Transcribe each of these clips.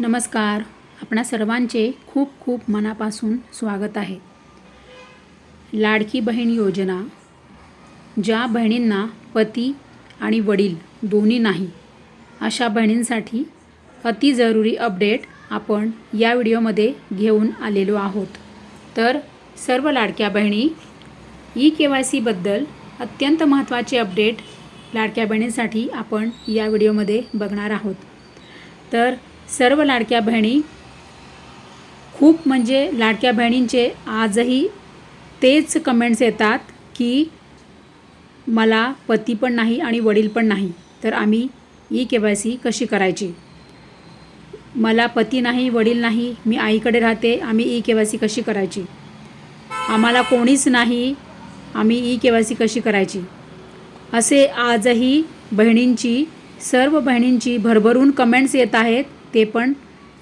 नमस्कार. आपणा सर्वांचे खूप खूप मनापासून स्वागत आहे. लाडकी बहीण योजना. ज्या बहिणींना पती आणि वडील दोन्ही नाही अशा बहिणींसाठी अति जरुरी अपडेट आपण या व्हिडिओमध्ये घेऊन आलेलो आहोत. तर सर्व लाडक्या बहिणी ई के वाय सीबद्दल अत्यंत महत्त्वाचे अपडेट लाडक्या बहिणींसाठी आपण या व्हिडिओमध्ये बघणार आहोत. तर सर्व लाडक्या बहिणी खूप म्हणजे लाडक्या बहिणींचे आजही तेच कमेंट्स येतात की मला पती पण नाही आणि वडील पण नाही. तर आम्ही ई के वाय सी कशी करायची? मला पती नाही वडील नाही मी आईकडे राहते आम्ही ई के वाय सी कशी करायची? आम्हाला कोणीच नाही आम्ही ई के वाय सी कशी करायची? असे आजही बहिणींची सर्व बहिणींची भरभरून कमेंट्स येत आहेत. ते पण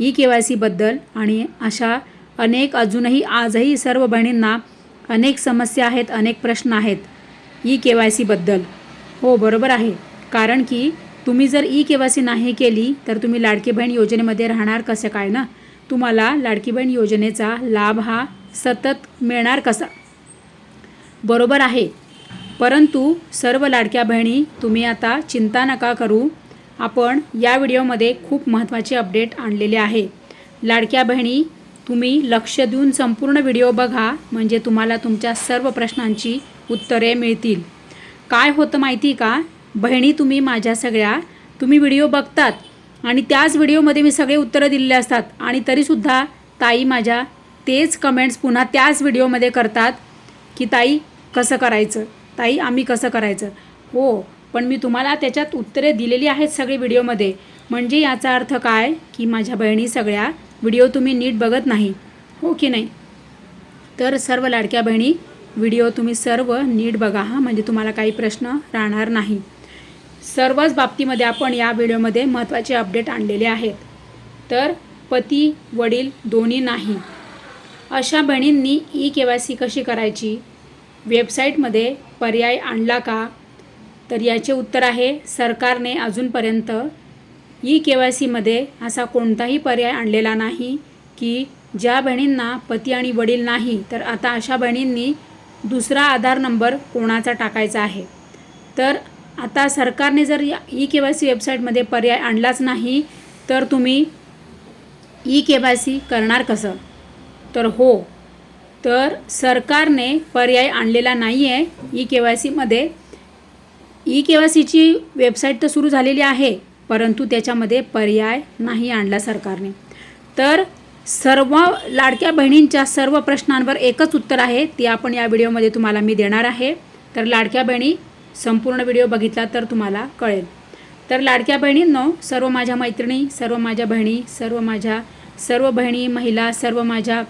ई के वाय सीबद्दल आणि अशा अनेक अजूनही आजही सर्व बहिणींना अनेक समस्या आहेत अनेक प्रश्न आहेत ई के वाय सीबद्दल हो बरोबर आहे. कारण की तुम्ही जर ई के वाय सी नाही केली तर तुम्ही लाडकी बहीण योजनेमध्ये राहणार कसं काय ना? तुम्हाला लाडकी बहीण योजनेचा लाभ हा सतत मिळणार कसा? बरोबर आहे. परंतु सर्व लाडक्या बहिणी तुम्ही आता चिंता नका करू. आपण या व्हिडिओमध्ये खूप महत्त्वाचे अपडेट आणलेले आहे. लाडक्या बहिणी तुम्ही लक्ष देऊन संपूर्ण व्हिडिओ बघा म्हणजे तुम्हाला तुमच्या सर्व प्रश्नांची उत्तरे मिळतील. काय होतं माहिती का? बहिणी तुम्ही माझ्या सगळ्या तुम्ही व्हिडिओ बघतात आणि त्याच व्हिडिओमध्ये मी सगळे उत्तरं दिलेले असतात आणि तरीसुद्धा ताई माझ्या तेच कमेंट्स पुन्हा त्याच व्हिडिओमध्ये करतात की ताई कसं करायचं? ताई आम्ही कसं करायचं? हो पण मी तुम्हाला त्याच्यात उत्तरे दिलेली आहेत सगळी व्हिडिओमध्ये. म्हणजे याचा अर्थ काय? की माझ्या बहिणी सगळ्या व्हिडिओ तुम्ही नीट बघत नाही. हो की नाही? तर सर्व लाडक्या बहिणी व्हिडिओ तुम्ही सर्व नीट बघा हा. म्हणजे तुम्हाला काही प्रश्न राहणार नाही. सर्वच बाबतीमध्ये आपण या व्हिडिओमध्ये महत्त्वाचे अपडेट आणलेले आहेत. तर पती वडील दोन्ही नाही. अशा बहिणींनी ई के वाय सी कशी करायची? वेबसाईटमध्ये पर्याय आणला का? तर याचे उत्तर आहे सरकारने अजूनपर्यंत ई के वाय सीमध्ये असा कोणताही पर्याय आणलेला नाही की ज्या बहिणींना पती आणि वडील नाही तर आता अशा बहिणींनी दुसरा आधार नंबर कोणाचा टाकायचा आहे? तर आता सरकारने जर या ई के वाय सी वेबसाईटमध्ये पर्याय आणलाच नाही तर तुम्ही ई के वाय सी करणार कसं? तर हो तर सरकारने पर्याय आणलेला नाही आहे ई के वाय सीमध्ये ई के वाय सीची वेबसाईट तर सुरू झालेली आहे परंतु त्याच्यामध्ये पर्याय नाही आणला सरकारने. तर सर्व लाडक्या बहिणींच्या सर्व प्रश्नांवर एकच उत्तर आहे ते आपण या व्हिडिओमध्ये तुम्हाला मी देणार आहे. तर लाडक्या बहिणी संपूर्ण व्हिडिओ बघितला तर तुम्हाला कळेल. तर लाडक्या बहिणींनो सर्व माझ्या मैत्रिणी सर्व माझ्या बहिणी सर्व माझ्या सर्व बहिणी महिला सर्व माझ्या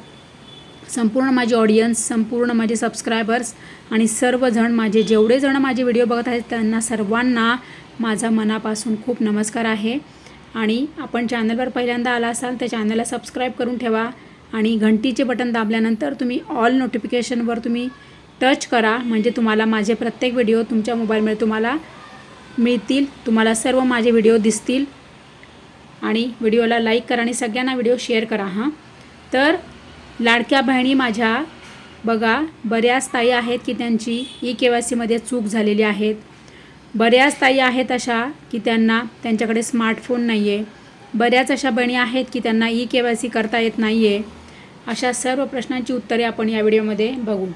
संपूर्ण माझे ऑडियन्स संपूर्ण माझे सबस्क्रायबर्स आणि सर्वजण माझे जेवढे जण माझे व्हिडिओ बघत आहेत त्यांना सर्वांना माझा मनापासून खूप नमस्कार आहे. आणि आपण चॅनलवर पहिल्यांदा आला असाल तर चॅनलला सबस्क्राईब करून ठेवा आणि घंटीचे बटन दाबल्यानंतर तुम्ही ऑल नोटिफिकेशनवर तुम्ही टच करा. म्हणजे तुम्हाला माझे प्रत्येक व्हिडिओ तुमच्या मोबाईलमध्ये तुम्हाला मिळतील तुम्हाला सर्व माझे व्हिडिओ दिसतील. आणि व्हिडिओला लाईक करा आणि सगळ्यांना व्हिडिओ शेअर करा हां. तर लाडक्या बहिणी माझ्या. बघा बऱ्याच ताई आहेत की त्यांची ई के वाय सीमध्ये चूक झालेली आहेत. बऱ्याच ताई आहेत अशा की त्यांना त्यांच्याकडे स्मार्टफोन नाही आहे बऱ्याच अशा बहिणी आहेत की त्यांना ई के वाय सी करता येत नाही आहे अशा सर्व प्रश्नांची उत्तरे आपण या व्हिडिओमध्ये बघू.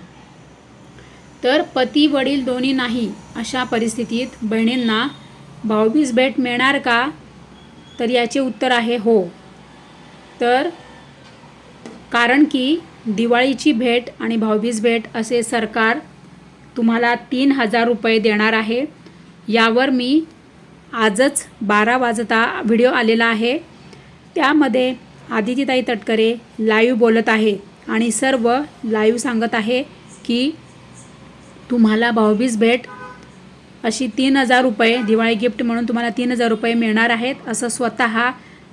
तर पती वडील दोन्ही नाही अशा परिस्थितीत बहिणींना भाऊबीज भेट मिळणार का? तर याचे उत्तर आहे हो. तर कारण की दिवाळीची भेट आणि भाऊबीज भेट असे सरकार तुम्हाला तीन हजार रुपये देणार आहे. यावर मी आजच बारा वाजता व्हिडिओ आलेला आहे. त्यामध्ये आदितीताई तटकरे लाईव्ह बोलत आहे आणि सर्व लाईव्ह सांगत आहे की तुम्हाला भाऊबीज भेट अशी तीन हजार रुपये दिवाळी गिफ्ट म्हणून तुम्हाला तीन हजार रुपये मिळणार आहेत असं स्वतः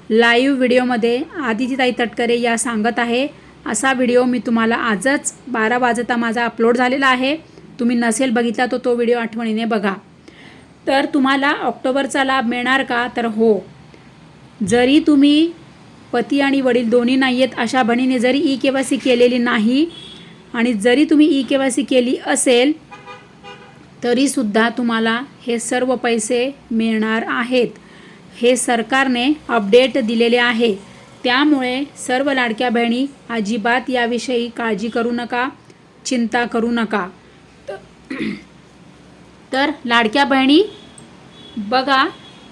लाईव्ह व्हिडिओमध्ये आदितीताई तटकरे या सांगत आहे. असा व्हिडिओ मी तुम्हाला आजच बारा वाजता माझा अपलोड झालेला आहे. तुम्ही नसेल बघितला तर तो व्हिडिओ आठवणीने बघा. तर तुम्हाला ऑक्टोबरचा लाभ मिळणार का? तर हो. जरी तुम्ही पती आणि वडील दोन्ही नाही आहेत अशा बहिणीने जरी ई के वाय सी केलेली नाही आणि जरी तुम्ही ई के वाय सी केली असेल तरीसुद्धा तुम्हाला हे सर्व पैसे मिळणार आहेत. हे सरकारने अपडेट दिलेले आहे. त्यामुळे सर्व लाडक्या बहिणी अजिबात याविषयी काळजी करू नका चिंता करू नका. तर लाडक्या बहिणी बघा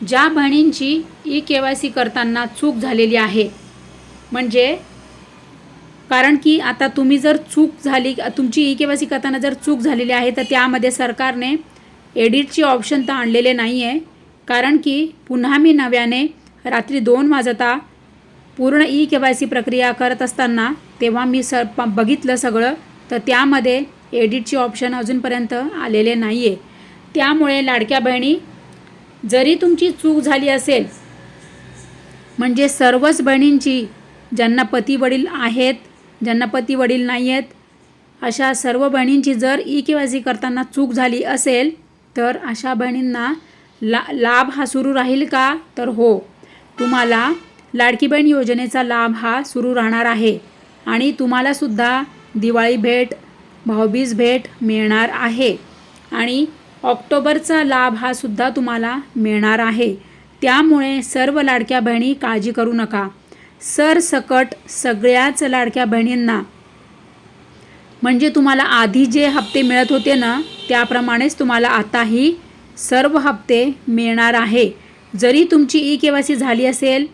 ज्या बहिणींची ई के वाय सी करताना चूक झालेली आहे म्हणजे कारण की आता तुम्ही जर चूक झाली तुमची ई के वाय सी करताना जर चूक झालेली आहे तर त्यामध्ये सरकारने एडिटचे ऑप्शन तर आणलेले नाही आहे कारण की पुन्हा मी नव्याने रात्री दोन वाजता पूर्ण ई के वाय सी प्रक्रिया करत असताना तेव्हा मी सर प बघितलं सगळं. तर त्यामध्ये एडिटचे ऑप्शन अजूनपर्यंत आलेले नाही आहे त्यामुळे लाडक्या बहिणी जरी तुमची चूक झाली असेल म्हणजे सर्वच बहिणींची ज्यांना पती वडील आहेत ज्यांना पती वडील नाही आहेत अशा सर्व बहिणींची जर ई के वाय सी करताना चूक झाली असेल तर अशा बहिणींना ला लाभ हा सुरू राहील का? तर हो. तुम्हाला लाडकी बहीण योजनेचा लाभ हा सुरू राहणार आहे. आणि तुम्हालासुद्धा दिवाळी भेट भाऊबीज भेट मिळणार आहे. आणि ऑक्टोबरचा लाभ हा सुद्धा तुम्हाला मिळणार आहे. त्यामुळे सर्व लाडक्या बहिणी काळजी करू नका. सरसकट सगळ्याच लाडक्या बहिणींना. म्हणजे तुम्हाला आधी जे हप्ते मिळत होते ना त्याप्रमाणेच तुम्हाला आताही सर्व हप्ते मिळणार आहे. जरी तुमची ई के वाय सी झाली असेल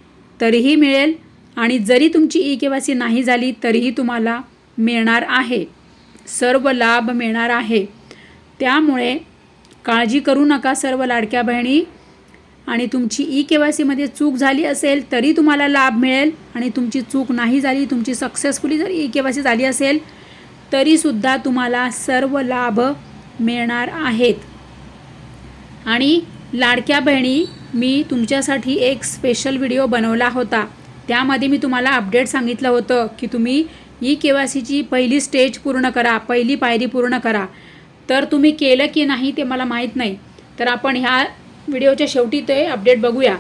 तरीही मिळेल आणि जरी तुमची ई के वाय सी नाही झाली तरीही तुम्हाला मिळणार आहे. सर्व लाभ मिळणार आहे. त्यामुळे काळजी करू नका सर्व लाडक्या बहिणी. आणि तुमची ई के वाय सीमध्ये चूक झाली असेल तरी तुम्हाला लाभ मिळेल. आणि तुमची चूक नाही झाली तुमची सक्सेसफुली जर ई के वाय सी झाली असेल तरीसुद्धा तुम्हाला सर्व लाभ मिळणार आहेत. आणि लाडक्या बहिणी मी तुमच्यासाठी एक स्पेशल व्हिडिओ बनवला होता. त्यामध्ये मी तुम्हाला अपडेट सांगितलं होतं की तुम्ही ई के वाय सीची पहिली स्टेज पूर्ण करा पहिली पायरी पूर्ण करा. तर तुम्ही केलं की नाही ते मला माहीत नाही. तर आपण ह्या व्हिडिओच्या शेवटी ते अपडेट बघूया.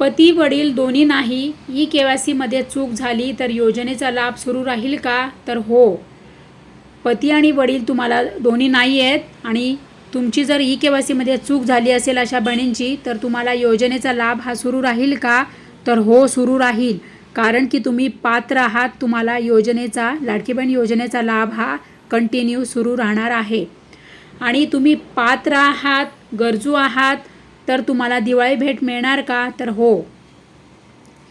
पती वडील दोन्ही नाही ई के वाय सीमध्ये चूक झाली तर योजनेचा लाभ सुरू राहील का? तर हो. पती आणि वडील तुम्हाला दोन्ही नाही आहेत आणि तुमची जर ई के वाय सीमध्ये चूक झाली असेल अशा बहिणींची तर तुम्हाला योजनेचा लाभ हा सुरू राहील का? तर हो सुरू राहील. कारण की तुम्ही पात्र आहात तुम्हाला योजनेचा लाडकी बहीण योजनेचा लाभ हा कंटिन्यू सुरू राहणार आहे. आणि तुम्ही पात्र आहात गरजू आहात तर तुम्हाला दिवाळी भेट मिळणार का? तर हो.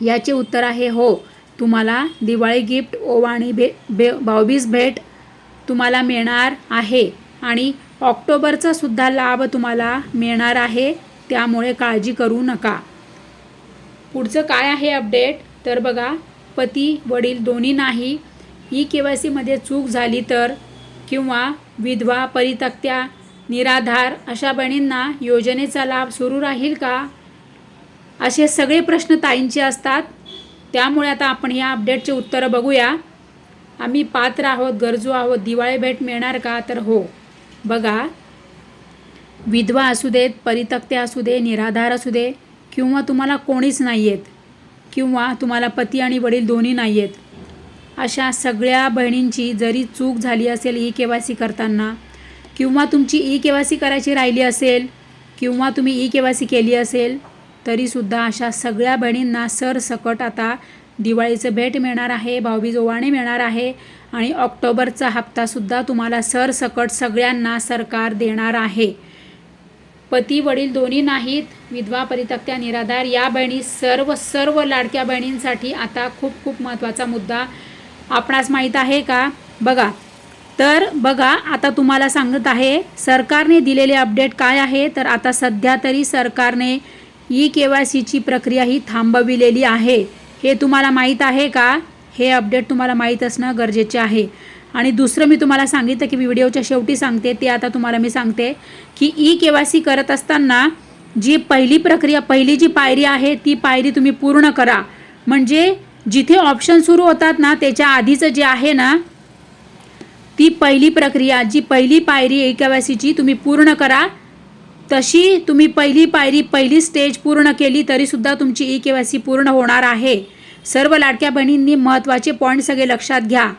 याचे उत्तर आहे हो. तुम्हाला दिवाळी गिफ्ट ओवाणी भे बे भाऊबीज भेट तुम्हाला मिळणार आहे. आणि ऑक्टोबरचा सुद्धा लाभ तुम्हाला मिळणार आहे त्यामुळे काळजी करू नका. पुढचं काय आहे अपडेट? तर बघा पती वडील दोन्ही नाही. ई के वाय सीमध्ये चूक झाली तर किंवा विधवा परितक्त्या निराधार अशा बहिणींना योजनेचा लाभ सुरू राहील का? असे सगळे प्रश्न ताईंचे असतात. त्यामुळे आता आपण या अपडेटचे उत्तरं बघूया. आम्ही पात्र आहोत गरजू आहोत दिवाळी भेट मिळणार का? तर हो. बघा. विधवा असू देत परितक्त्या असू दे निराधार असू दे किंवा तुम्हाला कोणीच नाही आहेत किंवा तुम्हाला पती आणि वडील दोन्ही नाही आहेत अशा सगळ्या बहिणींची जरी चूक झाली असेल ई के वाय सी करताना किंवा तुमची ई के वाय सी करायची राहिली असेल किंवा तुम्ही ई के वाय सी केली असेल तरीसुद्धा अशा सगळ्या बहिणींना सरसकट आता दिवाळीचं भेट मिळणार आहे भाऊबीज ओवाणे मिळणार आहे. आणि ऑक्टोबरचा हप्तासुद्धा तुम्हाला सरसकट सगळ्यांना सरकार देणार आहे. पती वडील दोन्ही नाहीत विधवा परितक्त्या निराधार या बहिणी सर्व सर्व लाडक्या बहिणींसाठी आता खूप खूप महत्त्वाचा मुद्दा आपणास माहीत आहे का? बघा. तर बघा आता तुम्हाला सांगत आहे सरकारने दिलेले अपडेट काय आहे? तर आता सध्या तरी सरकारने ई के वाय सीची प्रक्रिया ही थांबविलेली आहे. हे तुम्हाला माहीत आहे का? हे अपडेट तुम्हाला माहीत असणं गरजेचे आहे. आणि दुसरं मी तुम्हाला सांगितलं की व्हिडिओच्या शेवटी सांगते ते आता तुम्हाला मी सांगते की ई के वाय सी करत असताना जी पहिली प्रक्रिया पहिली जी पायरी आहे ती पायरी तुम्ही पूर्ण करा. म्हणजे जिथे ऑप्शन सुरू होतात ना त्याच्या आधीचं जे आहे ना ती पहिली प्रक्रिया जी पहिली पायरी ई के वाय सीची तुम्ही पूर्ण करा. तशी तुम्ही पहिली पायरी पहिली स्टेज पूर्ण केली तरीसुद्धा तुमची ई के वाय सी पूर्ण होणार आहे. सर्व लाडक्या बहिणींनी महत्त्वाचे पॉईंट सगळे लक्षात घ्या.